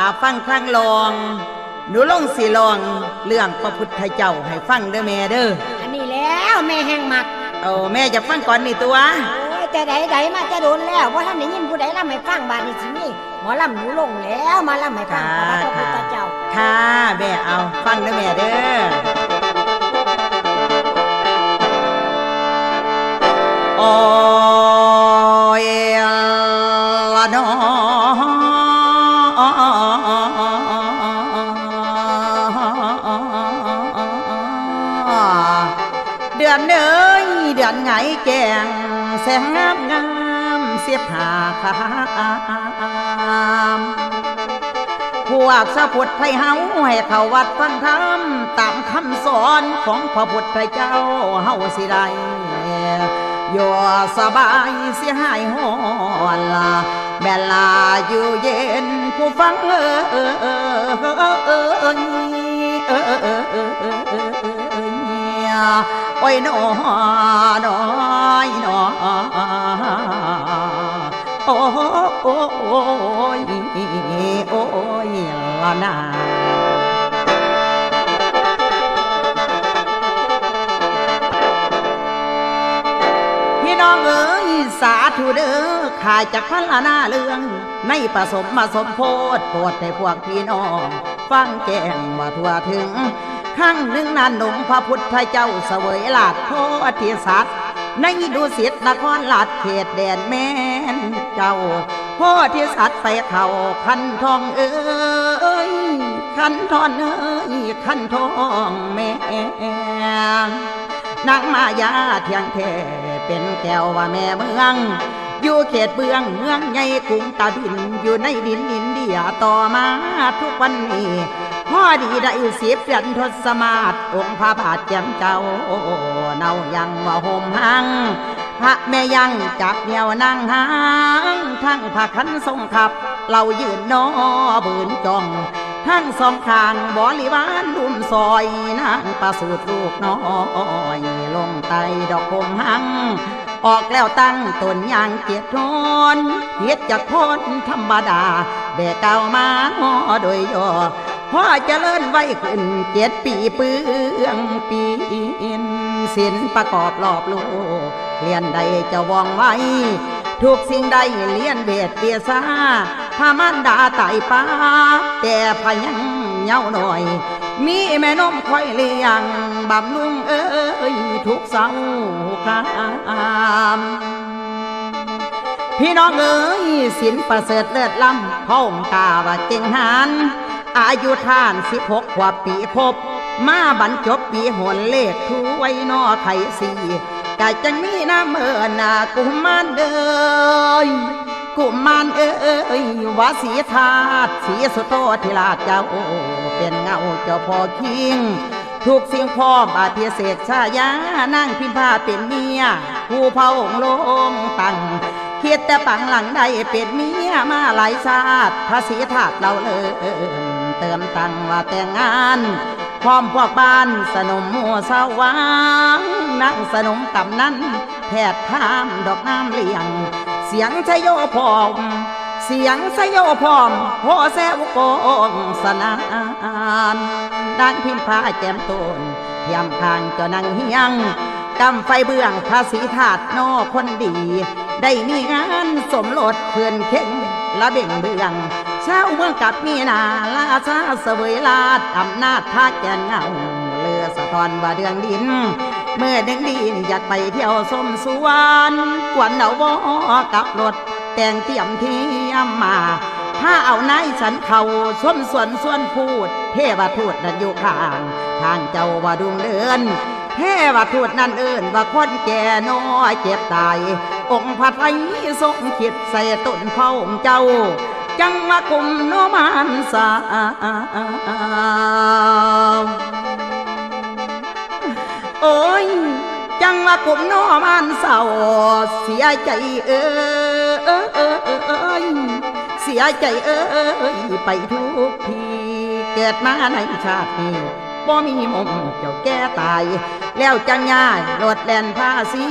อาฟังข้างลอง หนูลงสิลองเรื่องพระพุทธเจ้าให้ฟังเด้อแม่เด้อ อันนี้แล้วแม่แห้งมักเอาแม่จะฟังก่อนนี่ตัว โอ้ยแต่ใดใดๆมาจะโดนแล้วว่าท่านได้ยินผู้ใดล่ำให้ฟังบาดนี้สินี่หมอลำหนูลงแล้วมาลำให้ฟังพระพุทธเจ้า ค่ะแม่เอาฟังเด้อแม่เด้อ โอ้ยละนอ อนเนยเดือนไงแกงแสงงามงามเสียบหาขามพวกสะพุทธไทยเฮาให้เขาวัดฟังธรรมตามคำสอนของพระพุทธเจ้าเฮาสิได้อยู่สบายเสียหายหอนละแม่ลาอยู่เย็นผู้ฟังเออเออเออเออเออเออ โอ้ยน้อน้อยน้อโอ้โอ้โอ้ยโอ้ยละนาพี่น้องเอ๋ยสาธุเด้อขายจากพันละนาเรื่องในผสมมาสมโพธโปรดให้พวกพี่น้อง ฟังแจ้งว่าทั่วถึง ครั้งหนึ่งนานหนุ่มพระพุทธเจ้าเสวยลาดโพธิสัตว์ในดุสิตนครลาดเขตแดนแม่นเจ้าโพธิสัตว์ไปเข่าคันทองเอ้ยคันทอนเอ้ยคันทองแม่นางมายาเทียงแท้เป็นแก้วว่าแม่เมืองอยู่เขตเบืองเมืองใหญ่กรุงตาบินอยู่ในดินอินเดียต่อมาทุกวันนี้ พ่อดีได้สิบเดือนทศมาศองค์พระบาทแจ่มเจ้าเนายังว่าห่มหัง พระแม่ยังจับเดียวนั่งหางทั้งพระขันทรงขับ เรายืนนอบืนจอง ทั้งสองข้างบริวารรุมซอยนางประสูติลูกน้อยลงไตดอกคมหังออกแล้วตั้งตนยางเกียรติทนเฮ็ดจากคนธรรมดาแบกเก่ามาหอโดยย่อ พ่อจเจริญไว้ขึ้นเจ็ดปีเปืองปีอินศิลประกอบรอบโลกเรียนใดจะว่องไว้ ทุกสิ่งใดเลียนเวทเปียซาพามันดาไต่ป้า แต่พยังเหงาหน่อย มีแม่นมคอยเลี้ยงบำรุงเอ้ยทุกเสาครามพี่น้องเอ้ยศิลประเสริฐเลิศล้ำพ่อองค์กาว่าเก่งหาน อายุท่านสิบหกกว่าปีครบมาบรรจบปีหนเลขถ้วยนอไข่สีกะจังมีน้ำเอินนากุมารเด้ยกุมารเอ้ยวาสีธาตุสีสุโตธิราชเจ้าเป็นเงาเจ้าพ่อคิงทุกเสิ่งพร้อมอาเพียเศษชายานั่งพิมพาเป็นเมียผู้เผาองค์ลงตั้งคิดแต่ปังหลังใดเป็นเมียมาหลายชาติภาษีถาดเราเลิน เติมตังว่าแต่งงานพร้อมพวกบ้านสนมมัวสาวางนั่งสนมกำนั้นแพทย์ข้ามดอกน้ำเลี้ยง เสียงชโยพร้อม เสียงสยโยพร้อมโพแซวโกงสนานดังพิมพ์ผ้าแจมตนเทียมพางจ้านางเฮียงกำไฟเบื้องภาษีถาดนอคนดี ได้มีงานสมรสเพื่อนเข่งละเบ่งเบื้อง เช้าเมืองกับมีนาลาชาเสวยลาดอำนาจท่าแกนเงาเลือสะท้อนว่าเดืองดิน เมื่อเดึงดินอยากไปเที่ยวสมสวนกวนเอาวอกับรถแต่งเตรียมเทียมมาถ้าเอานายฉันเขาส้มสวนส่วนพูด เทวทูตนั่นอยู่ข้าง ทางเจ้าว่าดวงเดินเทวทูตนั่นเอิ้นว่าคนแก่น้อยเจ็บตาย องค์พระไทยทรงคิดใส่ต้นเขาองค์เจ้า จังมากุมโนมานสาวโอ้ย จังว่ากุมโนมานเศร้าเสียใจเอ้ยเสียใจเอ้ยไปทุกทีเกิดมาในชาตินี้บ่มีมมเจ้าแก่ตาย แล้วจังง่ายโลดแล่นภาษี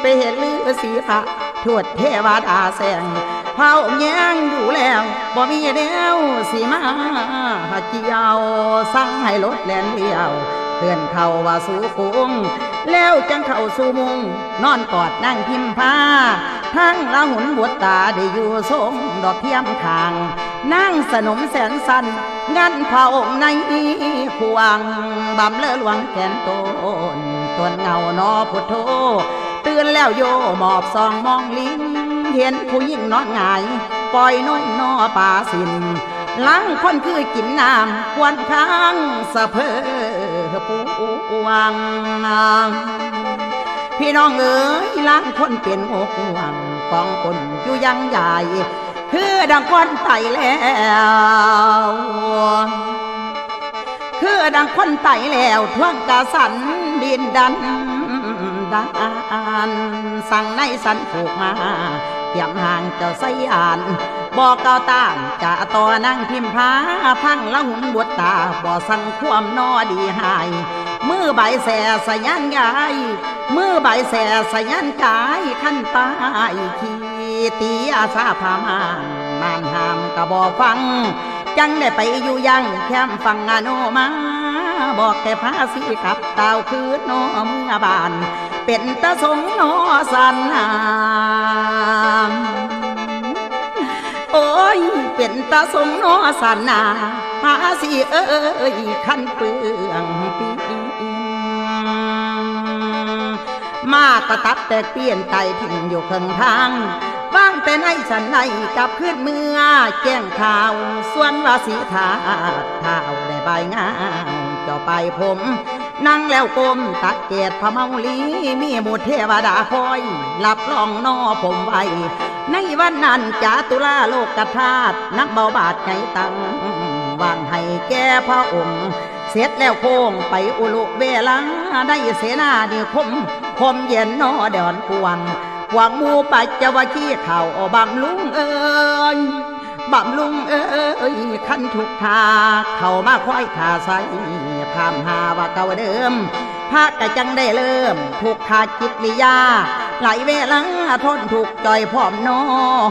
ไปเห็นลือสีพระทวดเทวดาแสง เผาแย้งดูแล้วบ่มีเดียวสิมาเกี่ยวสั่งให้รถแล่นเดียวเตือนเขาว่าสู่กุงแล้วจังเข้าสู่มุง นอนกอดนั่งพิมพ์ผ้าทั้งละหุนบวดตาได้อยู่ทรงดอกเทียมคาง นั่งสนมแสนสันงันพระองค์ในควงบำเลอหลวงแขนตนตวนเงานอพุทโธตื่นแล้วโยหมอบซองมองลิง เห็นผู้หญิงนอนหงาย ปล่อยน้อยนอป่าสินล้างคนคือกินน้ำควนค้างสะเพอปูวังพี่น้องเอ๋ยล้างคนเป็นอกห่วงกองคนอยู่ยังใหญ่คือดังควันไตแล้ว คือดังควันไตแล้วท่วงกระสันดินดันดานสั่งในสันผูกมา เทียมห่างเจ้าไสยานบอกเก่าตามจะต่อนั่งพิมพาพังละหุนบวดตาบ่สั่งความนอดีหายมือใบแสสยันกายมือใบแสสยันกายขั้นตายขีตีอาสาพามานมานหามกะบอกฟัง จังได้ไปอยู่ยังแคมฟังอาโนมา บอกแต่พาสีกับเต่าคืนโนเมื่อบาน เป็นตะสงโนสันนามโอ้ย เป็นตาสงโนสันนาพาสีเอ้ยขันเปลืองปีมากก็ตัดแต่เปลี่ยนไตทิ้งอยู่ข้างทางว่างแต่ในสันในกลับขึ้นเมื่อแจ้งข่าว ส่วนว่าสีทาเท้าได้ใบงามเจ้าไปผม นั่งแล้วก้มตักเกตพระเมาลีมีหมุดเทวดาคอยรับรองนอผมไว้ ในวันนั้นจาตุลาโลกธาตุนักเบาบาดไงตังวางให้แก่พระองค์ เสร็จแล้วโค้งไปอุลุเวลัง ได้เสนาดีคม คมเย็นนอเดอนกวงหวังมูปัจจวคีเข่าบำลุงเอ้ยบำลุงเอ้ยขันทุกทาเข้ามาคอยขาใส พามหาว่าเก่าเดิมพระกะจังได้เริ่ม ถูกขาดจิตวิยา ไหลเวลังทนถูกจอยพร้อมนอ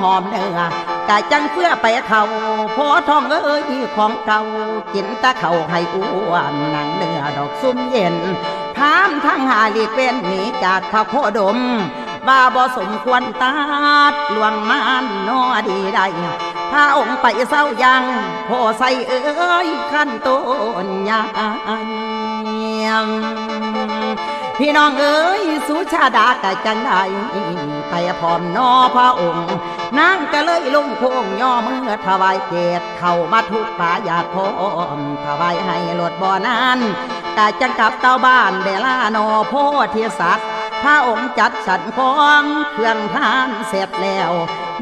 หอมเนื้อกะจังเพื่อไปเขาพอทองเอ้ยของเก่ากินตะเขาให้อ้วนหนังเนื้อดอกซุ่มเย็นพามทั้งหาหลีกเว้นหนีจากพระโคดมว่าบ่สมควรตัดลวงมานนอดีได้ พระองค์ไปเศร้ายังโพใส่เอ้ยขั้นต้นยังพี่น้องเอ๋ยสุชาดากะจังได้ไปพร้อมนอพระองค์นางก็เลยลงโค้งย่อมือถวายเกตเข้ามาทุกป่าหยาดพร้อมถวายให้หลดบ่อนานกะจังกลับเต้าบ้านเดลานอโพธิสัตว์พระองค์จัดสรรของเครื่องทานเสร็จแล้ว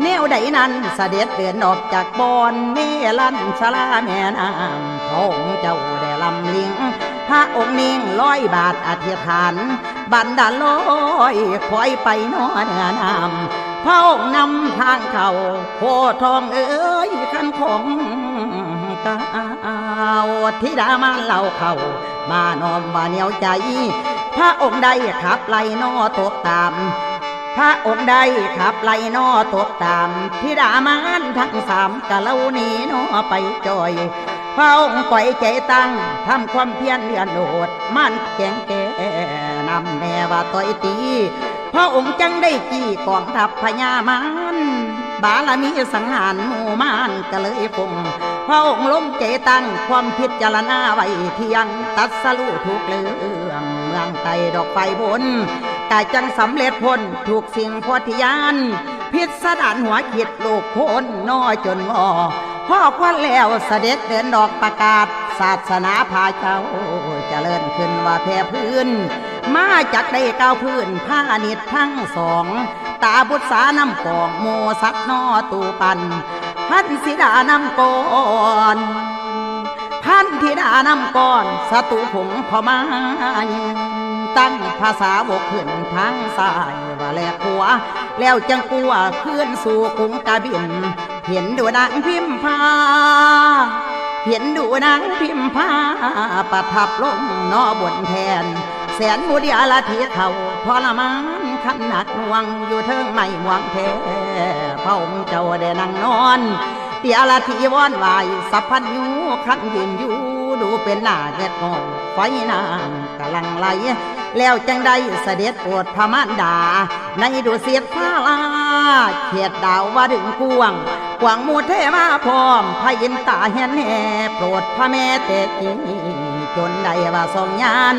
แนวใดนั้นเสด็จเดินออกจากบอนเมลันสลาแม่น้ำพระองเจ้าได้ลำลิงพระองค์นิ่งร้อยบาทอธิษฐาน บันดาลอยคอยไปนอเนือน้ำพระองค์นำทางเขาโพทองเอ้ยขันของกาวทิดามาเล่าเขามานอมว่าเหนียวใจ พระองค์ได้ขับไล่นอตกตาม ระองค์ได้ขับไล่นอตกตามทิดามานทั้งสามกะเล่าหนีนอไปจอยพระองค์ปล่อยใจตั้งทำความเพียรเลือนโดดมันแกงแกนำแน่ว่าต่อยตีพระองค์จังได้จี้กองทัพพญามารบารมีสังหารหมู่มานก็เลยคงพระองค์ล้มใจตั้งความพิจารณาไว้เที่ยง ตัดสลูถูกเรื่องเมืองไตดอกไฟบน แต่จังสำเร็จพ้นถูกสิ่งพอทยาน พิสดารหัวขีดลูกโคนน้อยจนงอพ่อควันแล้วเสด็จเดินดอกประกาศ ศาสนาพาเจ้าเจริญขึ้นว่าแพ่พื้น มาจากได้ก้าวพื้นผ้านิดทั้งสอง ตาบุตรสานำกองโมสักนอตูปัน พันธิดานำก่อนพันธิดานำก่อนสตูผงพอมา ตั้งภาษาบกขึ้นทางซ้ายว่าแลกหัว แล้วจังกัวขึ้นสู่กรุงกาบิน เห็นดูนางพิมพา เห็นดูนางพิมพาประทับลงนอบนแทน แสนมุดีอาลาทีเขาทรมานคันหนักหน่วงอยู่เทิงไม่หวงแท้พระองค์เจ้าได้นั่งนอนเตียละทีวอนไหวสัพพันยูครั้งยืนอยู่ดูเป็นหน้าแกดหองไฟน้ำกำลังไหล แล้วจังได้เสด็จโปรดพระมารดา ในดุสิตพาลาเขตดาวว่าดึงกวง กวางมูเทมาพร้อมพระอินตาเห็นแห่โปรดพระแม่เตจีจนได้ว่าทรงยาน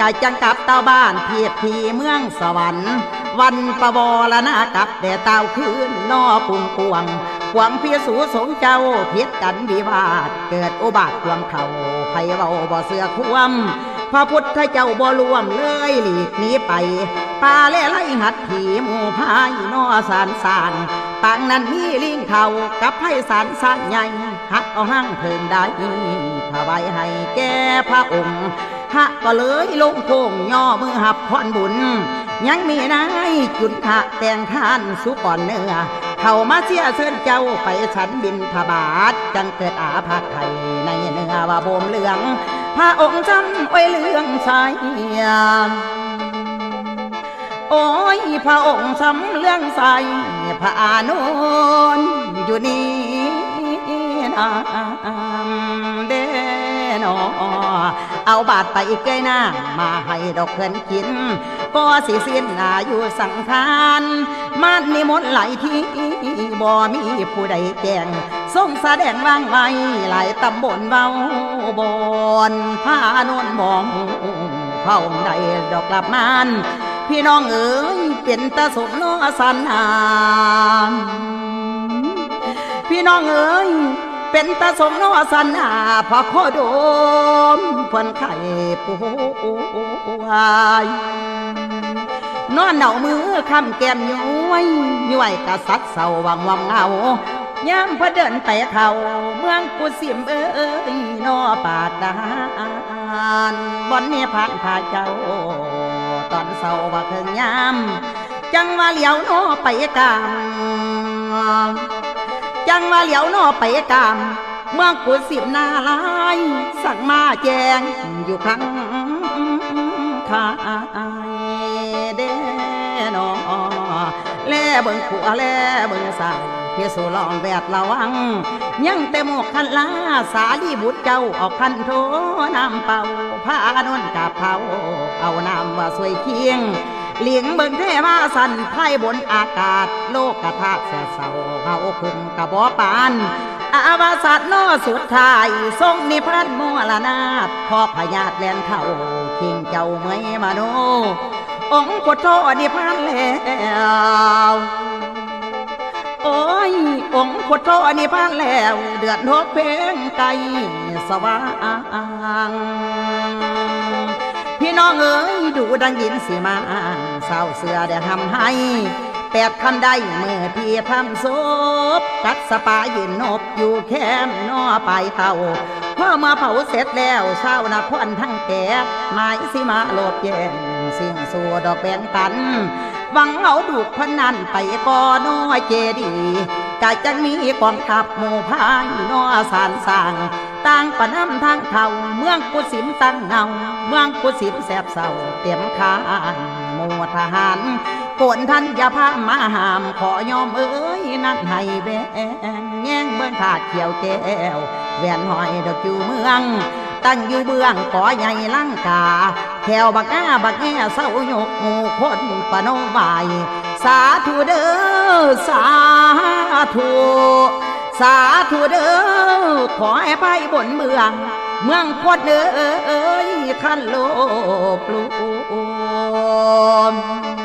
กายจังกับเต้าบ้านเพียบทีเมืองสวรรค์ วันประบรณากับแด่เต้าคืนนอกุงกวงกวางเพียสูสงเจ้าเพียกันวิวาทเกิดอุบัติความเขาไพเบาบ่เสือควม พระพุทธเจ้าบ่รวมเลยหลีกหนีไปป่าเล่ไล่หัดผีหมู่พายนอสารสางปางนั้นมีลิงเขากับไพสารสางใหญ่หักเอาห้างเพิงได้ถวายให้แก่พระองค์หะก็เลยลงโคงย่อมือหับพรบุญ ยังมีนายจุนทะแต่งทานสุก่อนเนื้อเข้ามาเสียเชิญเจ้าไปฉันบินทบาทจังเกิดอาภัพไทยในเนื้อว่าโบมเหลือง พระองค์จำไว้เรื่องชายโอ้ยพระองค์จำเรื่องใสพระอานุนอยู่นี่นะเด้นอเอาบาทไปอีกเกยหน้ามาให้ดอกเพื่อนกินก็สิสิ้นอาอยุสังขารมันนิมนต์ไหลที่บ่มีผู้ใดแจ้ง ทรงแสดงวางไว้หลายตำบลเบาบอนพานวนมองเผาใดดอกกลับมานพี่น้องเอ๋ยเป็นตาสมโนสันหานพี่น้องเอ๋ยเป็นตาสมโนสันหาพระโคโดมเพิ่นไข่ป่วยนอนเหนามือคำแก้มย้อยย้อยกะสัดเศร้าวังวังเงา ยามพอเดินไปเขาเมืองกุสิมเอ้ยนอปาดานบอนนี้ผ่านผ่าเจ้า ตอนเศร้าว่าเคิงยามจังว่าเหลียวนอไปกามจังว่าเหลียวนอไปกามเมืองกุสิมนาลายสั่งมาแจงอยู่ครั้งคายเด้นอแลเบิ่งขัวแลเบิ่งสาย พื่สู่ลองแวดระวัง ยังแต่หมวกคันลาสาลีบุตรเจ้าออกคันโทน้ำเป่าผ้านนกับเผาเอาน้ำว่าสวยเคียงเลียงเบิ่งเทว่าสันไพ่บนอากาศ โลกกระทะเสียเศร้าเฮาคุมกระบอปานอาวาสัตโนสุดท้ายทรงนิพพานมัวละนาดพอพญาตแลนเข้าคิงเจ้าเมยมาโนองค์พุทโธนิพพานแล้ว ยองค์พุทโธนิพพานแล้ว เดือดนกเพลงไก่สว่างพี่น้องเอ๋ยดูดังยินสิมาสาวเสือได้ทำให้แปดคำได้เมื่อพี่ทำศพกัดสปายืนนบอยู่แคมนอไปเท่าพอมาเผาเสร็จแล้วเช้านาควันทั้งแก่หมายสิมาโลดแย่งเสียงสัวดอกแบงกัน หวังเอาดูกพนันไปก่อน้อยเจดีกะจังมีกองทัพหมู่พายนอสารสร้างต่างปะนำทางเขาเมืองกุสิมตั้งเงาเมืองกุสิมแสบเศร้าเตรียมคานหมู่ทหารโกนท่านอย่าพามาหามขอยอมเอ้ยนั่นให้แบงแง่งเบื้องขาดเขียวแก้วแหวนหอยดอกอยู่เมือง ตั้งอยู่เบื้องก่อใหญ่ลังกา แถวบักอ้าบักแง่เศร้าโยกหมู่คนปนองใบสาธุเด้อสาธุสาธุเด้อขอให้ไปบนเมือง เมืองโคตรเด้อขันโลกลูม